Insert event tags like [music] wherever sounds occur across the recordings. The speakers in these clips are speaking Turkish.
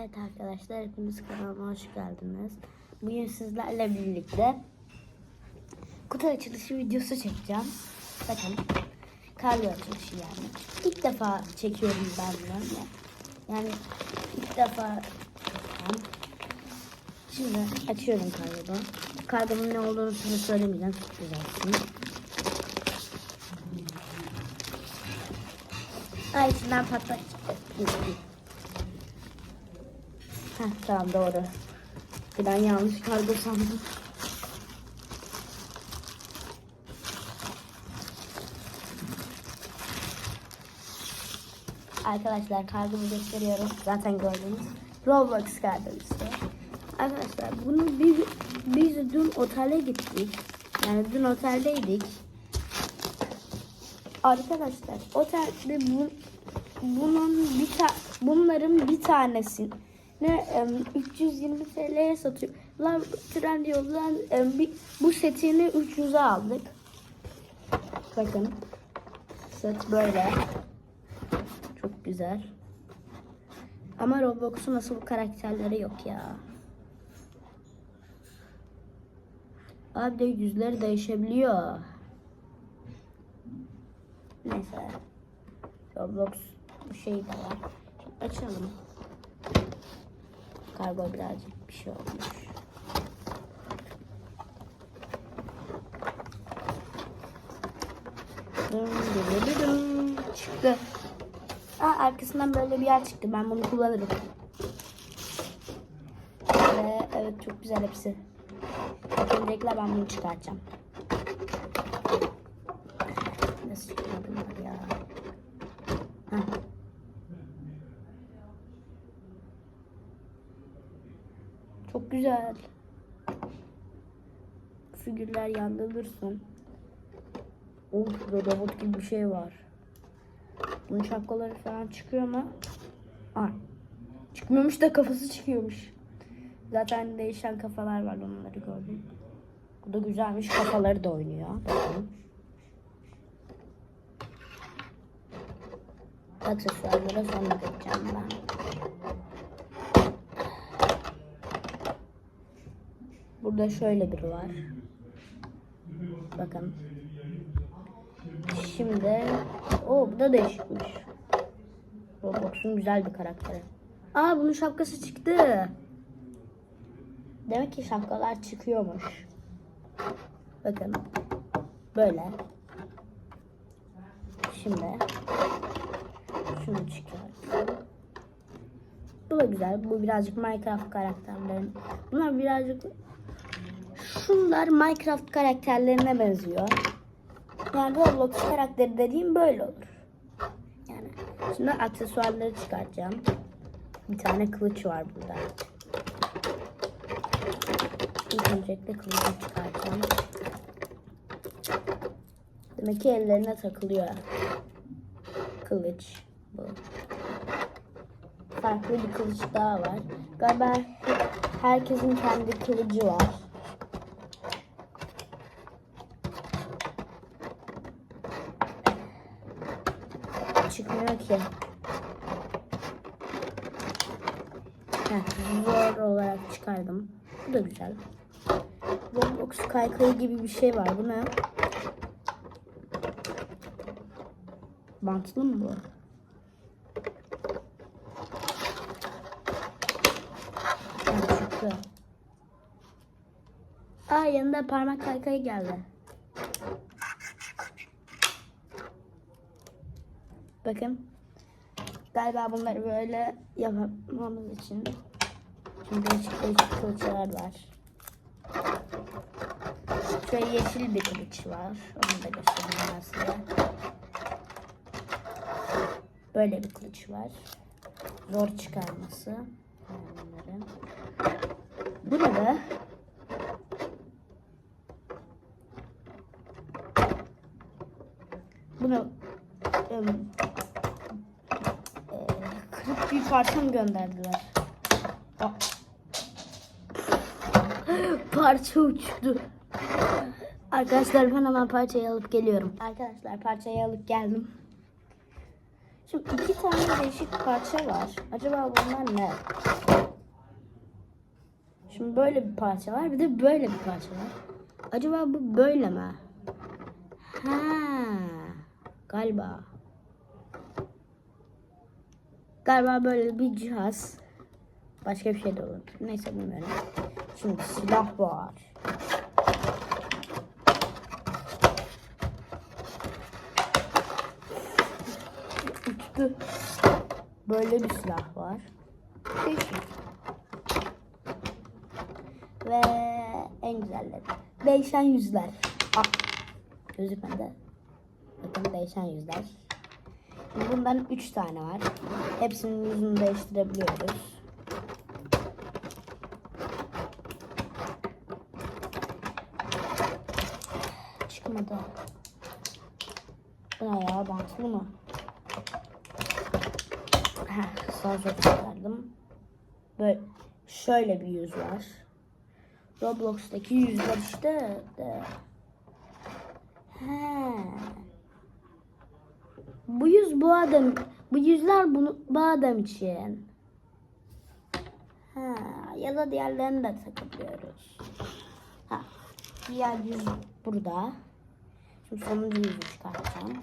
Evet arkadaşlar hepiniz kanalıma hoş geldiniz. Bugün sizlerle birlikte kutu açılışı videosu çekeceğim. Bakın kargo açılışı yani. İlk defa çekiyorum ben bunu. Yani ilk defa çekeceğim. Şimdi açıyorum kargomu. Kargomun ne olduğunu size söylemeyeceğim. Sürpriz. Ay içinden patlak. Heh, tamam doğru. An yanlış kargo sandım. Arkadaşlar kargomu gösteriyorum. Zaten gördünüz. Roblox kargosu. Arkadaşlar bunu biz, biz dün otele gittik. Yani dün oteldeydik. Arkadaşlar otelde bu, bunun bir ta, bunların bir tanesi ne 320 TL'ye satıyor. Lan Trendyol'dan em, bir, bu setini 300'e aldık. Bakın. Set böyle. Çok güzel. Ama Roblox'un nasıl bu karakterleri yok ya. Abi de yüzleri değişebiliyor. Neyse. Roblox şey de var. Açalım. Kargo birazcık bir şey olmuş. Çıktı. Aa, arkasından böyle bir yer çıktı. Ben bunu kullanırım. Ve evet çok güzel hepsi. Öncelikle ben bunu çıkartacağım. Nasıl çıkıyor bunlar ya? Heh. Çok güzel. Figürler yanında. Oh şurada robot gibi bir şey var. Bunun şapkaları falan çıkıyor mu? Ay. Çıkmıyormuş da kafası çıkıyormuş. Zaten değişen kafalar var onları gördüm. Bu da güzelmiş. Kafaları da oynuyor. Bakın. Aksesuarlara sonra geçeceğim ben. Burada şöyle biri var. Bakın. Şimdi o bu da değişikmiş. Roblox'un güzel bir karakteri. Aa bunun şapkası çıktı. Demek ki şapkalar çıkıyormuş. Bakın. Böyle. Şimdi şunu çıkar. Bu da güzel. Bu birazcık Minecraft karakterlerin. Bunlar birazcık şunlar Minecraft karakterlerine benziyor. Yani Roblox karakteri dediğim böyle olur. Yani şimdi aksesuarları çıkartacağım. Bir tane kılıç var burada. İlk öncelikle kılıcı çıkartacağım. Demek ki ellerine takılıyor. Kılıç bu. Farklı bir kılıç daha var. Galiba herkesin kendi kılıcı var. Çıkmıyor ki. Heh, zor olarak çıkardım. Bu da güzel. Roblox kaykayı gibi bir şey var. Bu ne? Bantlı mı bu? Çıktı. Aa yanında parmak kaykayı geldi. Bakın. Galiba bunları böyle yapmamız için değişik değişik kılıçlar var. Şöyle yeşil bir kılıç var. Onu da göstereyim ben size. Böyle bir kılıç var. Zor çıkarması. Bunların. Burada bunu ım, e, kırık bir parça mı gönderdiler? Aa. [gasps] Parça uçtu. Arkadaşlar ben hemen parçayı alıp geliyorum. Arkadaşlar parçayı alıp geldim. Şimdi iki tane değişik parça var. Acaba bunlar ne? Şimdi böyle bir parça var. Bir de böyle bir parça var. Acaba bu böyle mi? Ha, galiba. Galiba böyle bir cihaz. Başka bir şey de olur. Neyse bilmiyorum. Şimdi silah var. Üstü böyle bir silah var. Değişik. Ve en güzelleri. Değişen yüzler. Ah, gözükmedi. Bakın değişen yüzler. Bundan 3 tane var. Hepsinin yüzünü değiştirebiliyoruz. Çıkmadı. Bu ne ya? Bantlı mı? Heh, sol çıkardım. Böyle şöyle bir yüz var. Roblox'taki yüzler işte. De. He. Bu yüz bu adam, bu yüzler bunu, bu adam için. Ha, ya da diğerlerini de takabiliyoruz. Ha, diğer yüz burada. Şimdi sonuncu yüzü çıkartacağım.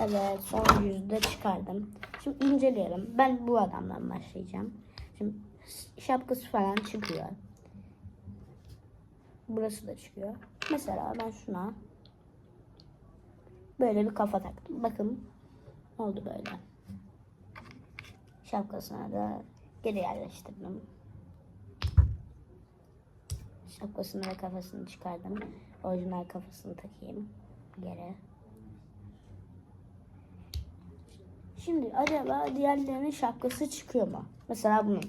Evet, son yüzü de çıkardım. Şimdi inceleyelim. Ben bu adamdan başlayacağım. Şimdi şapkası falan çıkıyor. Burası da çıkıyor. Mesela ben şuna böyle bir kafa taktım. Bakın oldu böyle. Şapkasına da geri yerleştirdim. Şapkasını ve kafasını çıkardım. Orijinal kafasını takayım. Geri. Şimdi acaba diğerlerinin şapkası çıkıyor mu? Mesela bunun.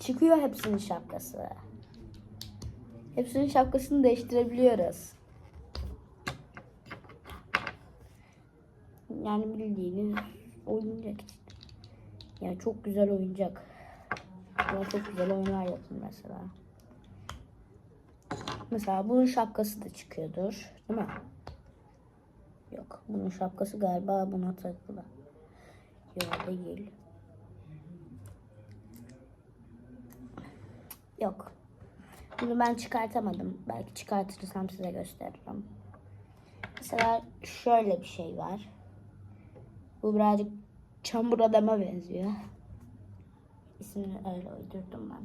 Çıkıyor hepsinin şapkası. Hepsinin şapkasını değiştirebiliyoruz. Yani bildiğiniz oyuncak. Yani çok güzel oyuncak. Buna çok güzel oyunlar yapın mesela. Mesela bunun şapkası da çıkıyordur. Değil mi? Yok. Bunun şapkası galiba buna takılı. Yok değil. Yok. Bunu ben çıkartamadım. Belki çıkartırsam size gösteririm. Mesela şöyle bir şey var. Bu birazcık çamur adama benziyor. İsmini öyle uydurdum ben.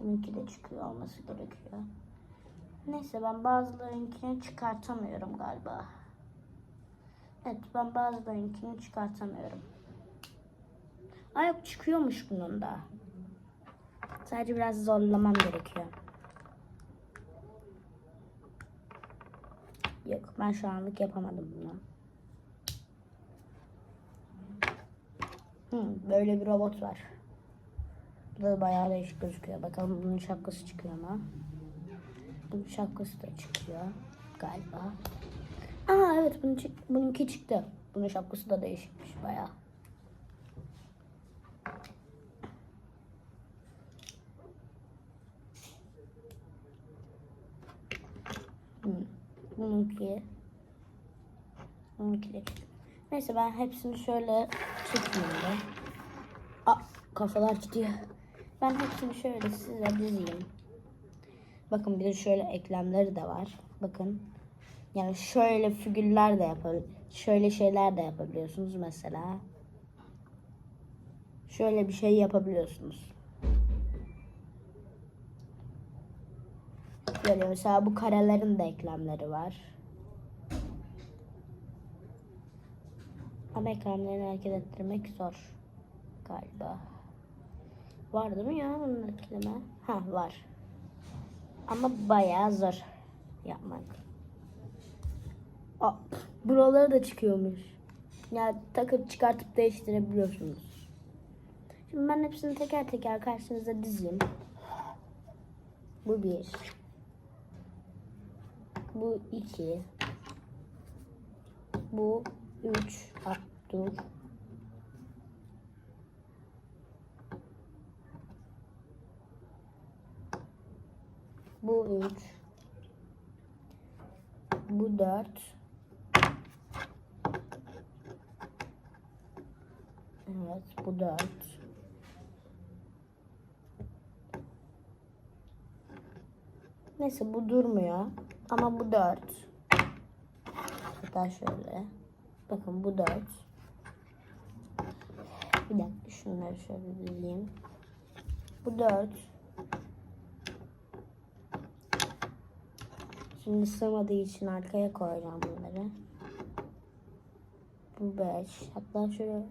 Bununki de çıkıyor olması gerekiyor. Neyse ben bazılarınkini çıkartamıyorum galiba. Evet ben bazılarınkini çıkartamıyorum. Ay yok çıkıyormuş bunun da. Sadece biraz zorlamam gerekiyor. Yok ben şu anlık yapamadım bunu. Hı, böyle bir robot var. Bu da bayağı değişik gözüküyor. Bakalım bunun şapkası çıkıyor mu? Bunun şapkası da çıkıyor galiba. Aa evet bunun bununki çıktı. Bunun şapkası da değişikmiş bayağı. Hmm. Bununki. Bununki de çıktı. Neyse ben hepsini şöyle çekeyim de. Aa, kafalar gidiyor. Ben hepsini şöyle size dizeyim. Bakın bir de şöyle eklemleri de var. Bakın. Yani şöyle figürler de yapabilir. Şöyle şeyler de yapabiliyorsunuz mesela. Şöyle bir şey yapabiliyorsunuz. Böyle mesela bu karelerin de eklemleri var. Ama eklemlerini hareket ettirmek zor galiba. Var değil mi ya bunun ekleme? Ha var. Ama bayağı zor yapmak. Aa, buraları da çıkıyormuş. Yani takıp çıkartıp değiştirebiliyorsunuz. Şimdi ben hepsini teker teker karşınıza dizeyim. Bu bir. Bu iki. Bu üç. Ah, dur. Bu üç. Bu 4. Evet bu 4. Neyse bu durmuyor. Ama bu 4. Hatta şöyle. Bakın bu 4. Bir dakika şunları şöyle dizeyim. Bu 4. Şimdi sığmadığı için arkaya koyacağım bunları. Bu 5. Hatta şöyle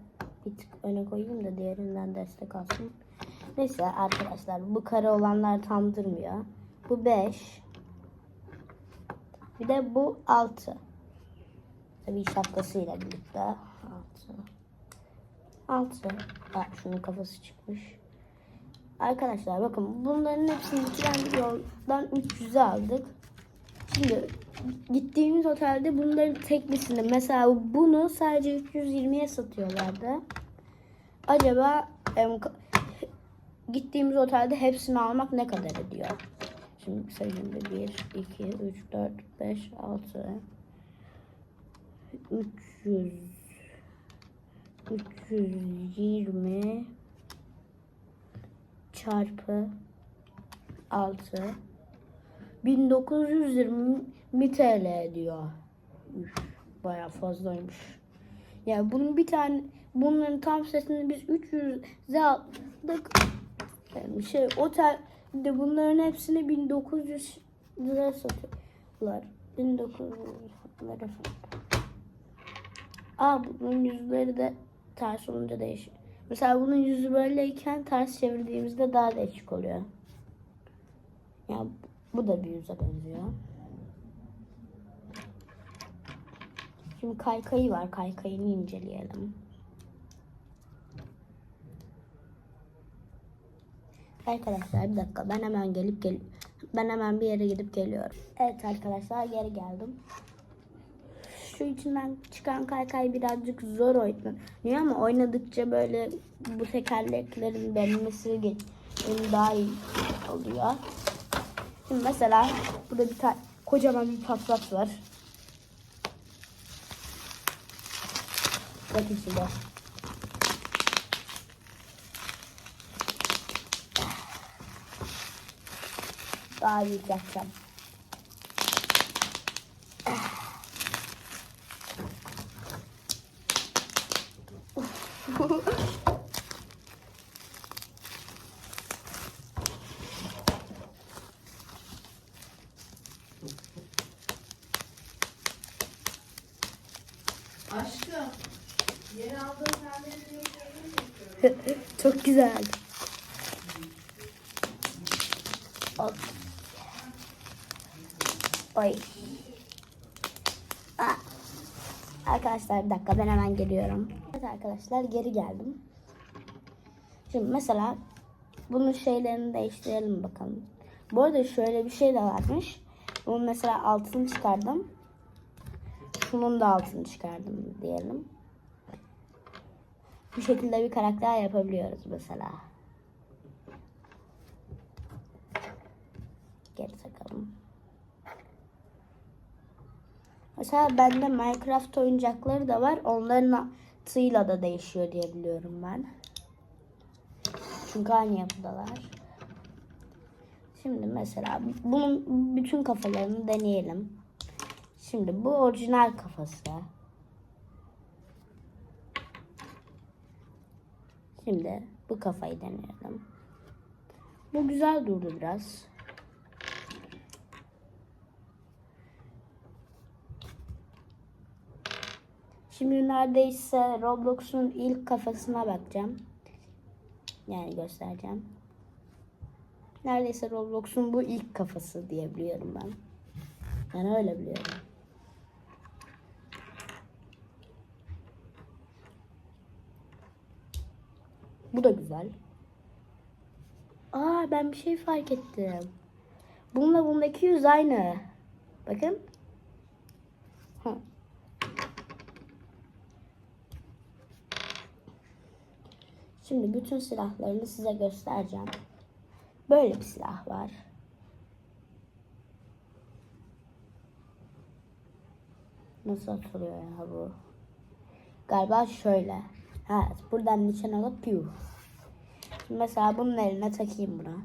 bir tık öne koyayım da diğerinden destek alsın. Neyse arkadaşlar bu kare olanlar tam durmuyor. Bu 5. Bir de bu 6. Tabii şapkasıyla birlikte. 6. 6. Bak şunun kafası çıkmış. Arkadaşlar bakın bunların hepsini tren yoldan 300'e aldık. Şimdi gittiğimiz otelde bunların teklisini mesela bunu sadece 320'ye satıyorlardı. Acaba em, gittiğimiz otelde hepsini almak ne kadar ediyor? Şimdi bir 1, 2, 3, 4, 5, 6, 300, 320 çarpı 6 1920 TL ediyor. Üf, bayağı fazlaymış. Ya bunun bir tane bunların tam setini biz 300'e aldık. Yani şey otelde bunların hepsini 1900 lira satıyorlar. 1900 lira. Aa bunun yüzleri de ters olunca değişiyor. Mesela bunun yüzü böyleyken ters çevirdiğimizde daha değişik oluyor. Ya bu da bir yüze benziyor. Şimdi kaykayı var. Kaykayını inceleyelim. Arkadaşlar bir dakika ben hemen gelip gel ben hemen bir yere gidip geliyorum. Evet arkadaşlar geri geldim. Şu içinden çıkan kaykay birazcık zor oynanıyor ama oynadıkça böyle bu tekerleklerin dönmesi daha iyi oluyor. Şimdi mesela burada bir tane kocaman bir patlak var. Bakın şimdi. Yapacağım. Aşkım, yeni aldığın mü? [laughs] Çok güzel. Arkadaşlar bir dakika ben hemen geliyorum. Evet arkadaşlar geri geldim. Şimdi mesela bunun şeylerini değiştirelim bakalım. Bu arada şöyle bir şey de varmış. Bunun mesela altını çıkardım. Şunun da altını çıkardım diyelim. Bu şekilde bir karakter yapabiliyoruz mesela. Geri takalım. Mesela bende Minecraft oyuncakları da var. Onların atıyla da değişiyor diye biliyorum ben. Çünkü aynı yapıdalar. Şimdi mesela bunun bütün kafalarını deneyelim. Şimdi bu orijinal kafası. Şimdi bu kafayı deneyelim. Bu güzel durdu biraz. Şimdi neredeyse Roblox'un ilk kafasına bakacağım. Yani göstereceğim. Neredeyse Roblox'un bu ilk kafası diye biliyorum ben. Yani öyle biliyorum. Bu da güzel. Aa ben bir şey fark ettim. Bununla bundaki yüz aynı. Bakın. Şimdi bütün silahlarını size göstereceğim. Böyle bir silah var. Nasıl atılıyor ya bu? Galiba şöyle. Evet buradan nişan alıp piu. Şimdi mesela bunun eline takayım buna.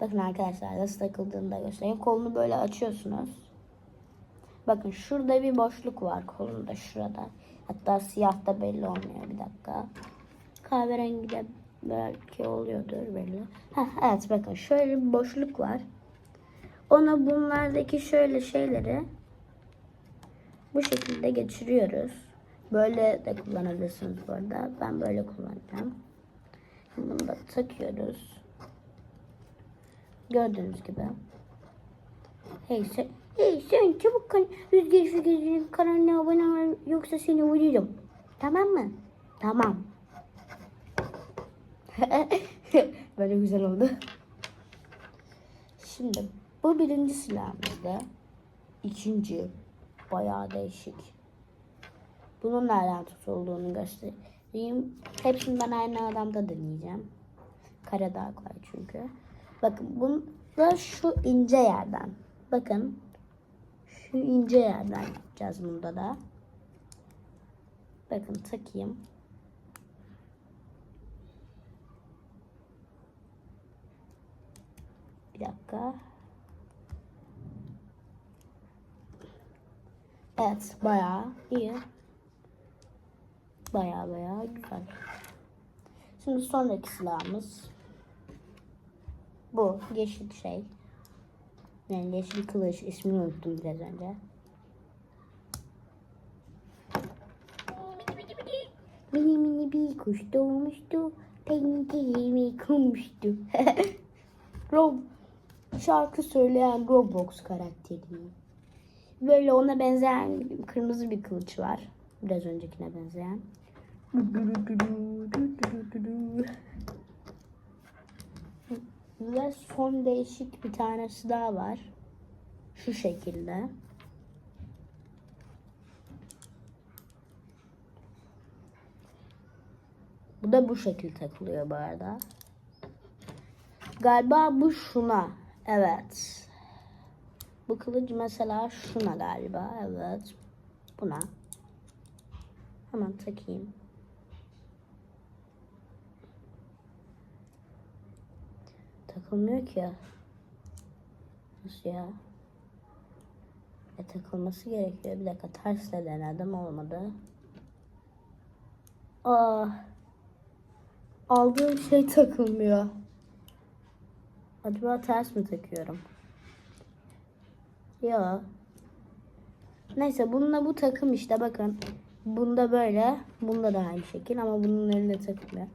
Bakın arkadaşlar nasıl takıldığını da göstereyim. Kolunu böyle açıyorsunuz. Bakın şurada bir boşluk var kolunda şurada. Hatta siyah da belli olmuyor bir dakika. Kahverengi de belki oluyordur belli. Heh, evet bakın şöyle bir boşluk var. Ona bunlardaki şöyle şeyleri bu şekilde geçiriyoruz. Böyle de kullanabilirsiniz bu arada. Ben böyle kullanacağım. Bunu da takıyoruz. Gördüğünüz gibi. Hey sen, hey sen çabuk kan Rüzgar Fikirci'nin kanalına abone ol yoksa seni vururum. Tamam mı? Tamam. [laughs] Böyle güzel oldu. Şimdi bu birinci silahımızda. ikinci bayağı değişik. Bunun nereden tutulduğunu göstereyim. Hepsini ben aynı adamda deneyeceğim. Karadağ var çünkü. Bakın bunda şu ince yerden. Bakın. Şu ince yerden yapacağız bunda da. Bakın takayım. Dakika. Evet bayağı iyi. Bayağı bayağı güzel. Şimdi sonraki silahımız bu yeşil şey. Yani yeşil kılıç ismini unuttum biraz önce. Mini mini bir kuş doğmuştu. Pencereme konmuştu. [laughs] Rob şarkı söyleyen Roblox karakteri. Böyle ona benzeyen kırmızı bir kılıç var. Biraz öncekine benzeyen. Ve son değişik bir tanesi daha var. Şu şekilde. Bu da bu şekilde takılıyor bu arada. Galiba bu şuna. Evet. Bu kılıç mesela şuna galiba. Evet. Buna. Hemen takayım. Takılmıyor ki. Nasıl ya? E takılması gerekiyor. Bir dakika tersle denedim olmadı. Aa. Aldığım şey takılmıyor. Acaba ters mi takıyorum? Ya. Neyse bununla bu takım işte bakın. Bunda böyle. Bunda da aynı şekil ama bunun eline takılmıyor.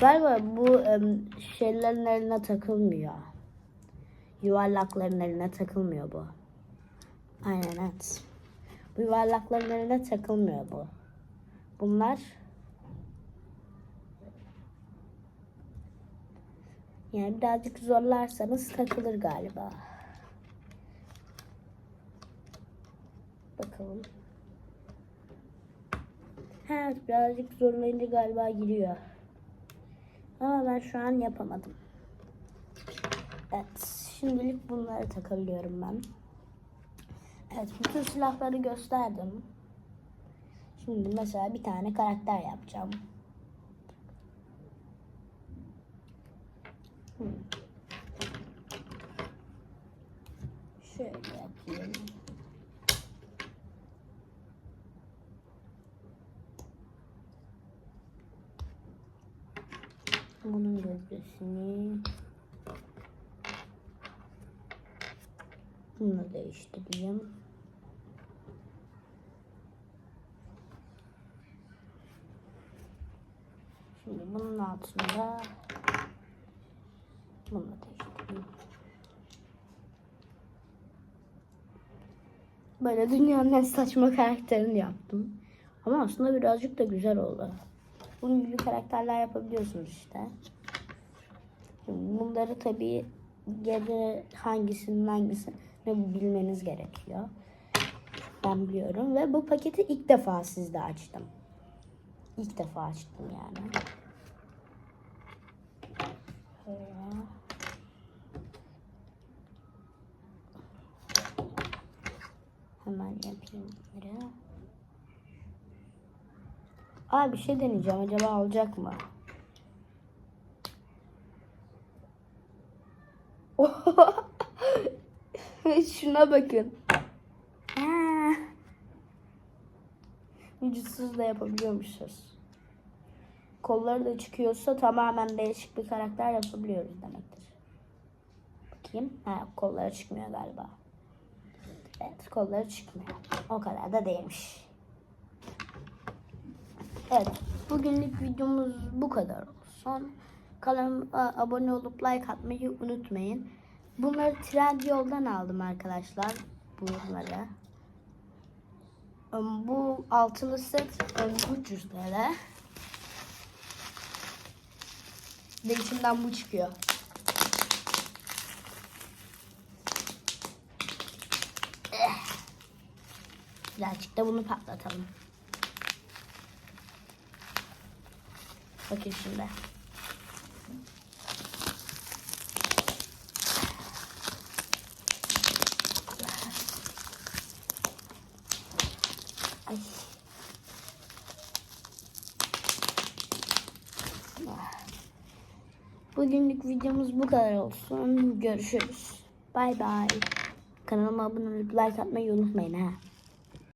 Galiba bu şeylerin eline takılmıyor. Yuvarlakların eline takılmıyor bu. Aynen evet. Bu yuvarlakların eline takılmıyor bu. Bunlar yani birazcık zorlarsanız takılır galiba. Bakalım. Ha, birazcık zorlayınca galiba giriyor. Ama ben şu an yapamadım. Evet, şimdilik bunları takabiliyorum ben. Evet, bütün silahları gösterdim. Şimdi mesela bir tane karakter yapacağım. Şöyle yapayım. Bunun gövdesini bunu değiştireyim. Şimdi bunun altında bunu değiştireyim. Böyle dünyanın en saçma karakterini yaptım. Ama aslında birazcık da güzel oldu. Bunun gibi karakterler yapabiliyorsunuz işte. Bunları tabii geri hangisinin hangisini bilmeniz gerekiyor. Ben biliyorum ve bu paketi ilk defa sizde açtım. İlk defa açtım yani. Şöyle. Hemen yapayım bunları. Aa bir şey deneyeceğim. Acaba olacak mı? [laughs] Şuna bakın. Ha. Vücutsuz da yapabiliyormuşuz. Kolları da çıkıyorsa tamamen değişik bir karakter yapabiliyoruz demektir. Bakayım. Ha, kolları çıkmıyor galiba. Evet, kolları çıkmıyor. O kadar da değilmiş. Evet, bugünlük videomuz bu kadar olsun. Kanalıma abone olup like atmayı unutmayın. Bunları Trendyol'dan aldım arkadaşlar. Bunları. Bu altılı set 300 TL. Ve içinden bu çıkıyor. Da bunu patlatalım. Bakın şimdi. Ay. Bugünlük videomuz bu kadar olsun. Görüşürüz. Bay bay. Kanalıma abone olup like atmayı unutmayın ha.